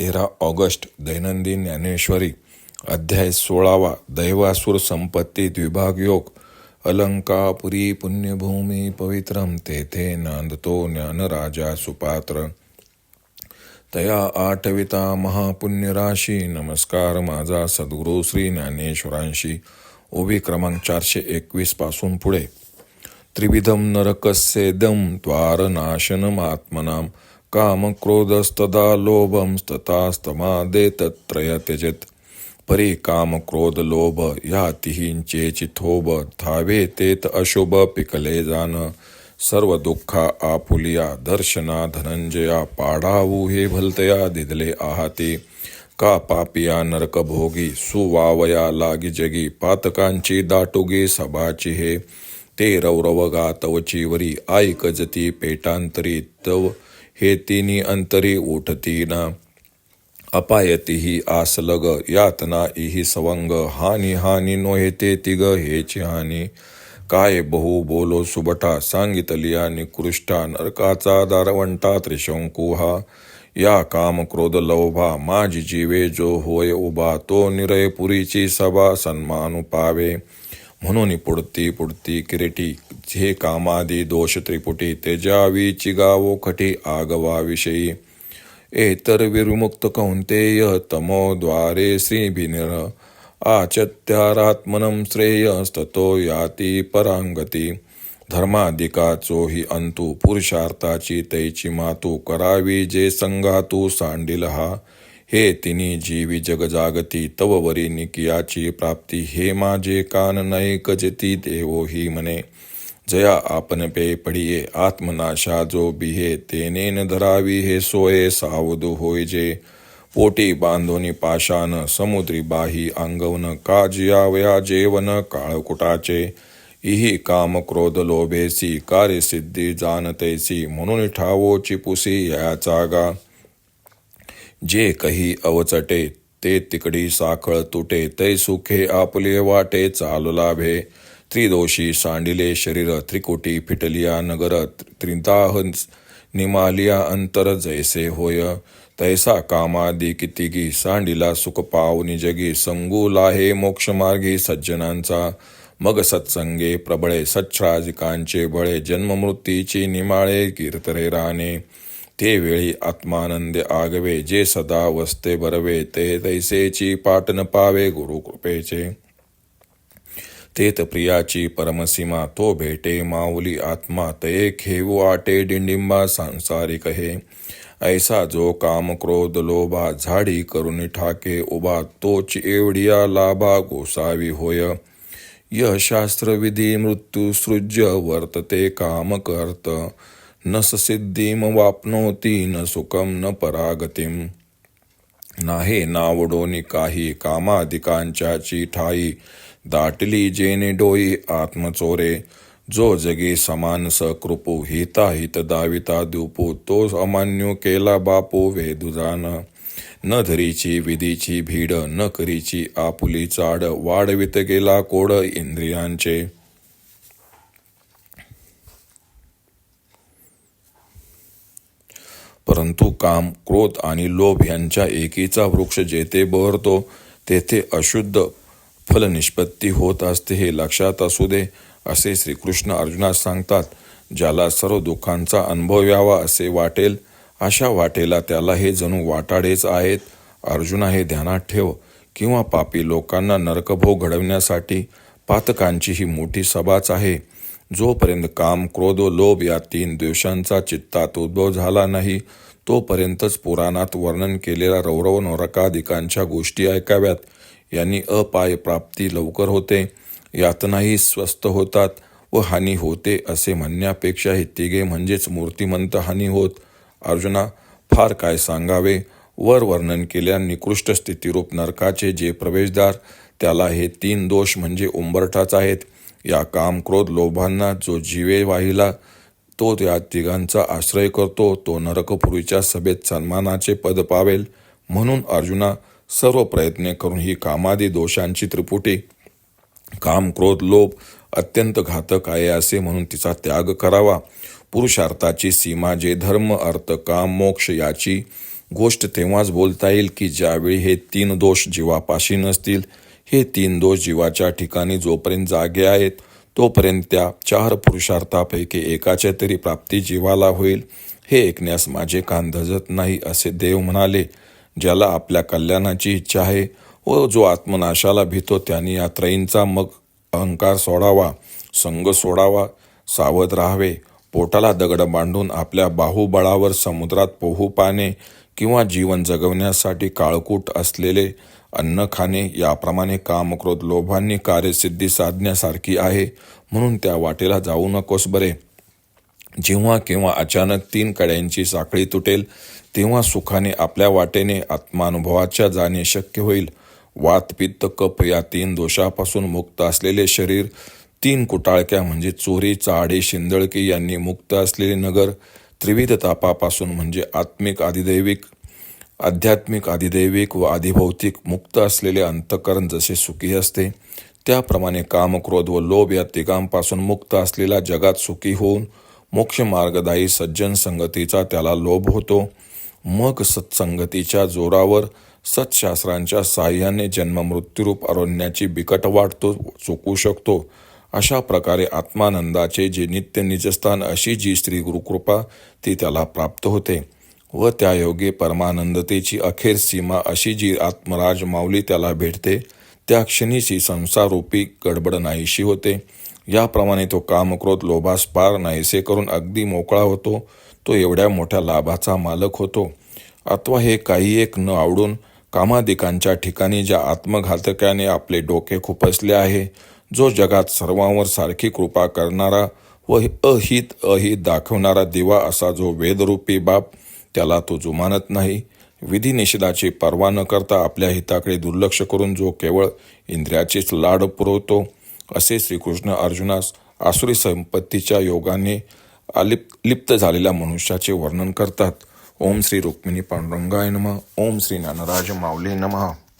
तेरा ऑगस्ट दैनंदिन ज्ञानेश्वरी अध्याय सोळावा दैवासुर संपत्ती द्विभाग योग अलंकापुरी पुण्यभूमी पवित्रम तेथे नांदतो ज्ञानराजा सुपात्र. तया आठविता महापुण्यराशी नमस्कार माझा सद्गुरू श्री ज्ञानेश्वरांशी. ओबी क्रमांक चारशे एकवीसपासून पुढे. त्रिविधम नरकस्येदं त्वारनाशनमात्मनां कामक्रोधस्तदा लोभंस्ततास्तमादे तत्त्रय त्यजत परी काम क्रोध लोभ या तिहींचे चिथोब धावे तेत अशुभ पिकले जान। सर्व दुःखा आपुलिया दर्शना धनंजया पाडावू हे भलतया दिदले आहाते। का पापिया नरकभोगी सुवावया लागी जगी पातकांची दाटुगी सभाची हे। ते रौरव गातवची वरी ऐक पेटांतरी तव हे तिनी अंतरी उठतीन. अपायतीही आसलग यातना इही सवंग हानी हानी नोहेते तिग हेची हानी. काय बहु बोलो सुबटा सांगितलिया निकृष्टा नरकाचा दारवंटा त्रिशंकुहा या काम क्रोध लौभा माझी जीवे जो होय उभा तो निरय पुरीची सभा सन्मानु पावे. म्हणून पुडती पुडती किरीटी हे कामादी दोष त्रिपुटी तेजावी चिगावो खटी आगवाविषयी एतर विर्मुक्त कौंतेय तमोद्वारे श्रीभिनिर. आचत्यारात्मनं श्रेयस्ततो याती परांगती. धर्माधिकाचो हि अंतु पुरुषार्थाची तैची मातू करावी जे संगातू सांडिल हा हे तिनी जीवी जगजागती तव वरी निकियाची प्राप्ती हे माझे कान नैकजती देवो ही मने जया आपण पे पडिये आत्मनाशा जो बिहे तेने न धरावी हे सोये सावधू होय जे. पोटी बांधोनी पाशान समुद्री बाही अंगवन काजियावया जेवन काळकुटाचे इही काम क्रोध लोभेसी कार्यसिद्धी जानतेसी म्हणून ठावोची पुसी याचा गा. जे काही अवचटे ते तिकडी साखळ तुटे तै सुखे आपले वाटे चालू लाभे. त्रिदोषी सांडिले शरीर त्रिकोटी फिटलिया नगर त्रिदाह निमालिया अंतर जैसे होय. तैसा कामादी कितीगी सांडिला सुख पावनी जगी संगू लाहे मोक्षमार्गी सज्जनांचा. मग सत्संगे प्रबळे सच्छ्राजिकांचे बळे जन्ममृत्यूची निमाळे कीर्तरे राणे. ते वेळी आत्मानंदे आगवे जे सदा वसते बरवे ते तैसेची पाटन पावे गुरु कृपेचे. तेत प्रियाची परमसीमा तो भेटे माऊली आत्मा तये खेवू आटे डिंडिंबा सांसारिक हे. ऐसा जो काम क्रोध लोभा झाडी करून ठाके उभा तोच एवढिया लाभा गोसावी होय. य शास्त्रविधी मृत्यू सृज्य वर्तते काम करत. न सिद्धीम वाप्नोती न सुखम न परागतीम नाहे नावडोनी काही कामाधिकांच्याची ठाई। दाटली जेने डोई आत्मचोरे। जो जगे समान सकृपू हिता हित दाविता दुपू तो अमान्यो केला बापू वेदुजान। न धरीची विधीची भीड न करीची आपुली चाड वाढवित गेला कोड इंद्रियांचे। परंतु काम क्रोध आणि लोभ यांच्या एकीचा वृक्ष जेथे बहरतो तेथे अशुद्ध फलनिष्पत्ती होत असते हे लक्षात असू दे असे श्रीकृष्ण अर्जुनास सांगतात. ज्याला सर्व दुःखांचा अनुभव यावा असे वाटेल अशा वाटेला त्याला हे जणू वाटाडेच आहेत. अर्जुना हे ध्यानात ठेव किंवा पापी लोकांना नरकभोग घडवण्यासाठी पातकांची ही मोठी सभाच आहे. जोपर्यंत काम क्रोध लोभ या तीन द्वेषांचा चित्तात उद्भव झाला नाही तोपर्यंतच पुराणात वर्णन केलेल्या रौरव नरकाधिकांच्या गोष्टी ऐकाव्यात. यांनी अपाय प्राप्ती लवकर होते यातनाही स्वस्त होतात व हानी होते असे म्हणण्यापेक्षा हे तिघे म्हणजेच मूर्तिमंत हानी होत. अर्जुना फार काय सांगावे? वर वर्णन केल्या निकृष्ट स्थितीरूप नरकाचे जे प्रवेशदार त्याला हे तीन दोष म्हणजे उंबरठाच आहेत. या काम क्रोध लोभांना जो जीवे वाहिला तो त्या तिघांचा आश्रय करतो. तो नरकपुरीच्या सभेत सन्मानाचे पद पावेल. म्हणून अर्जुना सर्व प्रयत्न करून ही कामादी दोषांची त्रिपुटी काम क्रोध लोभ अत्यंत घातक आहे असे म्हणून तिचा त्याग करावा. पुरुषार्थाची सीमा जे धर्म अर्थ काम मोक्ष याची गोष्ट तेव्हाच बोलता येईल की ज्यावेळी हे तीन दोष जीवापाशी नसतील हे तीन दोष जीवाच्या ठिकाणी जोपर्यंत जागे आहेत तोपर्यंत त्या चार पुरुषार्थापैकी एकाच्या तरी प्राप्ती जीवाला होईल. हे ऐकण्यास माझे कान धजत नाही असे देव म्हणाले. ज्याला आपल्या कल्याणाची इच्छा आहे व जो आत्मनाशाला भीतो त्यांनी या त्रयींचा मग अहंकार सोडावा संग सोडावा सावध राहावे. पोटाला दगड बांधून आपल्या बाहुबळावर समुद्रात पोहू पाणे किंवा जीवन जगवण्यासाठी काळकूट असलेले अन्न खाणे याप्रमाणे कामक्रोध लोभांनी कार्यसिद्धी साधण्यासारखी आहे. म्हणून त्या वाटेला जाऊ नकोस बरे. जेव्हा केव्हा अचानक तीन कड्यांची साखळी तुटेल तेव्हा सुखाने आपल्या वाटेने आत्मानुभवाच्या जाणे शक्य होईल. वात पित्त कप या तीन दोषापासून मुक्त असलेले शरीर तीन कुटाळक्या म्हणजे चोरी चाडे शिंदळकी यांनी मुक्त असलेले नगर त्रिविध तापापासून म्हणजे आत्मिक आदिदैविक आध्यात्मिक आदिदैविक व आदिभौतिक मुक्त असलेले अंतकरण जसे सुखी असते त्याप्रमाणे काम क्रोध व लोभ या तिघांपासून मुक्त असलेला जगात सुखी होऊन मोक्ष मार्गदायी सज्जन संगतीचा त्याला लोभ होतो. मग सत्संगतीच्या जोरावर सत्शास्त्रांच्या साह्याने जन्ममृत्यूरूप अरण्याची बिकट वाट तो चुकू शकतो. अशा प्रकारे आत्मानंदाचे जे नित्य निजस्थान अशी जी श्री गुरुकृपा ती त्याला प्राप्त होते. व त्या योगे परमानंदतेची अखेर सीमा अशी जी आत्मराज माऊली त्याला भेटते त्या क्षणीची संसारूपी गडबड नाहीशी होते. याप्रमाणे तो कामक्रोध लोभास पार नाहीसे करून अगदी मोकळा होतो. तो एवढ्या मोठ्या लाभाचा मालक होतो. अथवा हे काही एक न आवडून कामादिकांच्या ठिकाणी ज्या आत्मघातकाने आपले डोके खुपसले आहे जो जगात सर्वांवर सारखी कृपा करणारा व अहित अहित दाखवणारा दिवा असा जो वेदरूपी बाप त्याला तो जुमानत नाही. विधी निषेधाची पर्वा न करता आपल्या हिताकडे दुर्लक्ष करून जो केवळ इंद्रियाचीच लाड पुरवतो असे श्रीकृष्ण अर्जुनास आसुरी संपत्तीच्या योगाने अलिप लिप्त झालेल्या मनुष्याचे वर्णन करतात. ओम श्री रुक्मिणी पांडुरंगाय नमः. ओम श्री ज्ञानराज माऊली नमः.